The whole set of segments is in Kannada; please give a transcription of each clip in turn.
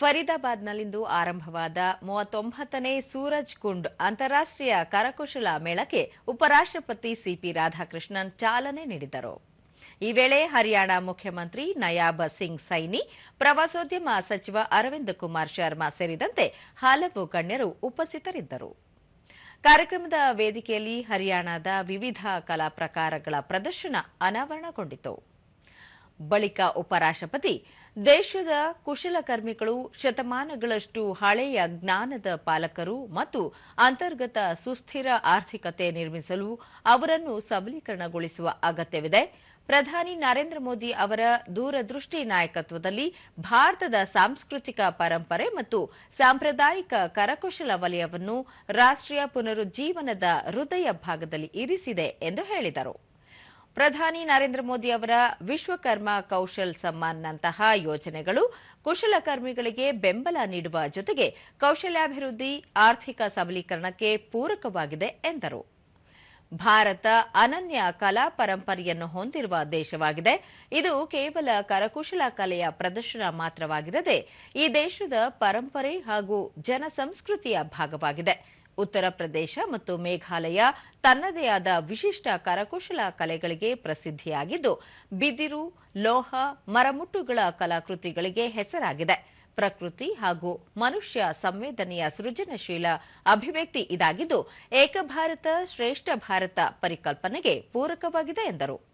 ಫರೀದಾಬಾದ್ನಲ್ಲಿಂದು ಆರಂಭವಾದ ಮೂವತ್ತೊಂಬತ್ತನೇ ಸೂರಜ್ ಕುಂಡ್ ಅಂತಾರಾಷ್ಟ್ರೀಯ ಕರಕುಶಲ ಮೇಳಕ್ಕೆ ಉಪರಾಷ್ಟ್ರಪತಿ ಸಿಪಿ ರಾಧಾಕೃಷ್ಣನ್ ಚಾಲನೆ ನೀಡಿದರು. ಈ ವೇಳೆ ಹರಿಯಾಣ ಮುಖ್ಯಮಂತ್ರಿ ನಯಾಬ್ ಸಿಂಗ್ ಸೈನಿ, ಪ್ರವಾಸೋದ್ಯಮ ಸಚಿವ ಅರವಿಂದ್ ಕುಮಾರ್ ಶರ್ಮಾ ಸೇರಿದಂತೆ ಹಲವು ಗಣ್ಯರು ಉಪಸ್ಥಿತರಿದ್ದರು. ಕಾರ್ಯಕ್ರಮದ ವೇದಿಕೆಯಲ್ಲಿ ಹರಿಯಾಣದ ವಿವಿಧ ಕಲಾ ಪ್ರಕಾರಗಳ ಪ್ರದರ್ಶನ ಅನಾವರಣಗೊಂಡಿತು. ಬಳಿಕ ಉಪರಾಷ್ಟ್ರಪತಿ, ದೇಶದ ಕುಶಲಕರ್ಮಿಗಳು ಶತಮಾನಗಳಷ್ಟು ಹಳೆಯ ಜ್ಞಾನದ ಪಾಲಕರು ಮತ್ತು ಅಂತರ್ಗತ ಸುಸ್ಥಿರ ಆರ್ಥಿಕತೆ ನಿರ್ಮಿಸಲು ಅವರನ್ನು ಸಬಲೀಕರಣಗೊಳಿಸುವ ಅಗತ್ಯವಿದೆ. ಪ್ರಧಾನಿ ನರೇಂದ್ರ ಮೋದಿ ಅವರ ದೂರದೃಷ್ಟಿ ನಾಯಕತ್ವದಲ್ಲಿ ಭಾರತದ ಸಾಂಸ್ಕೃತಿಕ ಪರಂಪರೆ ಮತ್ತು ಸಾಂಪ್ರದಾಯಿಕ ಕರಕುಶಲ ವಲಯವನ್ನು ರಾಷ್ಟ್ರೀಯ ಪುನರುಜ್ಜೀವನದ ಹೃದಯ ಭಾಗದಲ್ಲಿ ಇರಿಸಿದೆ ಎಂದು ಹೇಳಿದರು. ಪ್ರಧಾನಿ ನರೇಂದ್ರ ಮೋದಿ ಅವರ ವಿಶ್ವಕರ್ಮ ಕೌಶಲ್ ಸಮ್ಮಾನ್ನಂತಹ ಯೋಜನೆಗಳು ಕುಶಲಕರ್ಮಿಗಳಿಗೆ ಬೆಂಬಲ ನೀಡುವ ಜೊತೆಗೆ ಕೌಶಲ್ಯಾಭಿವೃದ್ಧಿ, ಆರ್ಥಿಕ ಸಬಲೀಕರಣಕ್ಕೆ ಪೂರಕವಾಗಿದೆ ಎಂದರು. ಭಾರತ ಅನನ್ಯ ಕಲಾ ಪರಂಪರೆಯನ್ನು ಹೊಂದಿರುವ ದೇಶವಾಗಿದೆ. ಇದು ಕೇವಲ ಕರಕುಶಲ ಕಲೆಯ ಪ್ರದರ್ಶನ ಮಾತ್ರವಾಗಿರದೆ ಈ ದೇಶದ ಪರಂಪರೆ ಹಾಗೂ ಜನಸಂಸ್ಕೃತಿಯ ಭಾಗವಾಗಿದೆ. ಉತ್ತರ ಪ್ರದೇಶ ಮತ್ತು ಮೇಘಾಲಯ ತನ್ನದೇ ಆದ ವಿಶಿಷ್ಟ ಕರಕುಶಲ ಕಲೆಗಳಿಗೆ ಪ್ರಸಿದ್ಧಿಯಾಗಿದ್ದು, ಬಿದಿರು, ಲೋಹ, ಮರಮುಟ್ಟುಗಳ ಕಲಾಕೃತಿಗಳಿಗೆ ಹೆಸರಾಗಿದೆ. ಪ್ರಕೃತಿ ಹಾಗೂ ಮನುಷ್ಯ ಸಂವೇದನೆಯ ಸೃಜನಶೀಲ ಅಭಿವ್ಯಕ್ತಿ ಇದಾಗಿದ್ದು, ಏಕಭಾರತ ಶ್ರೇಷ್ಠ ಭಾರತ ಪರಿಕಲ್ಪನೆಗೆ ಪೂರಕವಾಗಿದೆ ಎಂದರು.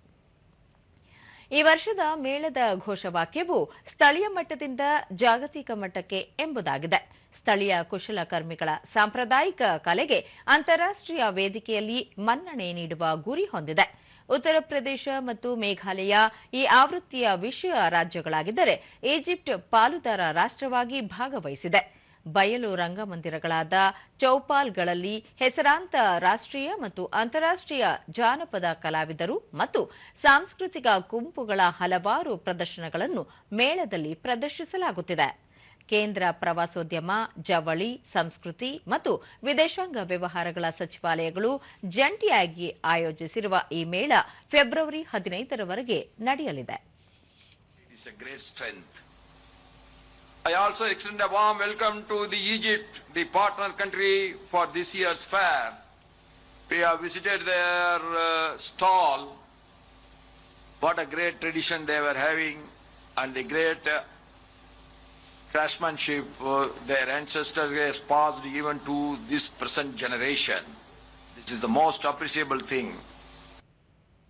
ಈ ವರ್ಷದ ಮೇಳದ ಘೋಷವಾಕ್ಯವು ಸ್ಥಳೀಯ ಮಟ್ಟದಿಂದ ಜಾಗತಿಕ ಮಟ್ಟಕ್ಕೆ ಎಂಬುದಾಗಿದೆ. ಸ್ಥಳೀಯ ಕುಶಲಕರ್ಮಿಗಳ ಸಾಂಪ್ರದಾಯಿಕ ಕಲೆಗೆ ಅಂತಾರಾಷ್ಟ್ರೀಯ ವೇದಿಕೆಯಲ್ಲಿ ಮನ್ನಣೆ ನೀಡುವ ಗುರಿ ಹೊಂದಿದೆ. ಉತ್ತರ ಪ್ರದೇಶ ಮತ್ತು ಮೇಘಾಲಯ ಈ ಆವೃತ್ತಿಯ ವಿಷಯ ರಾಜ್ಯಗಳಾಗಿದ್ದರೆ ಈಜಿಪ್ಟ್ ಪಾಲುದಾರ ರಾಷ್ಟ್ರವಾಗಿ ಭಾಗವಹಿಸಿದೆ. ಬಯಲು ರಂಗಮಂದಿರಗಳಾದ ಚೌಪಾಲ್ಗಳಲ್ಲಿ ಹೆಸರಾಂತ ರಾಷ್ಟ್ರೀಯ ಮತ್ತು ಅಂತಾರಾಷ್ಟ್ರೀಯ ಜಾನಪದ ಕಲಾವಿದರು ಮತ್ತು ಸಾಂಸ್ಕೃತಿಕ ಗುಂಪುಗಳ ಹಲವಾರು ಪ್ರದರ್ಶನಗಳನ್ನು ಮೇಳದಲ್ಲಿ ಪ್ರದರ್ಶಿಸಲಾಗುತ್ತಿದೆ. ಕೇಂದ್ರ ಪ್ರವಾಸೋದ್ಯಮ, ಜವಳಿ, ಸಂಸ್ಕೃತಿ ಮತ್ತು ವಿದೇಶಾಂಗ ವ್ಯವಹಾರಗಳ ಸಚಿವಾಲಯಗಳು ಜಂಟಿಯಾಗಿ ಆಯೋಜಿಸಿರುವ ಈ ಮೇಳ ಫೆಬ್ರವರಿ ಹದಿನೈದರವರೆಗೆ ನಡೆಯಲಿದೆ. I also extend a warm welcome to the Egypt, the partner country for this year's fair. We have visited their uh, stall. What a great tradition they were having and the great uh, craftsmanship uh, their ancestors has passed even to this present generation. This is the most appreciable thing.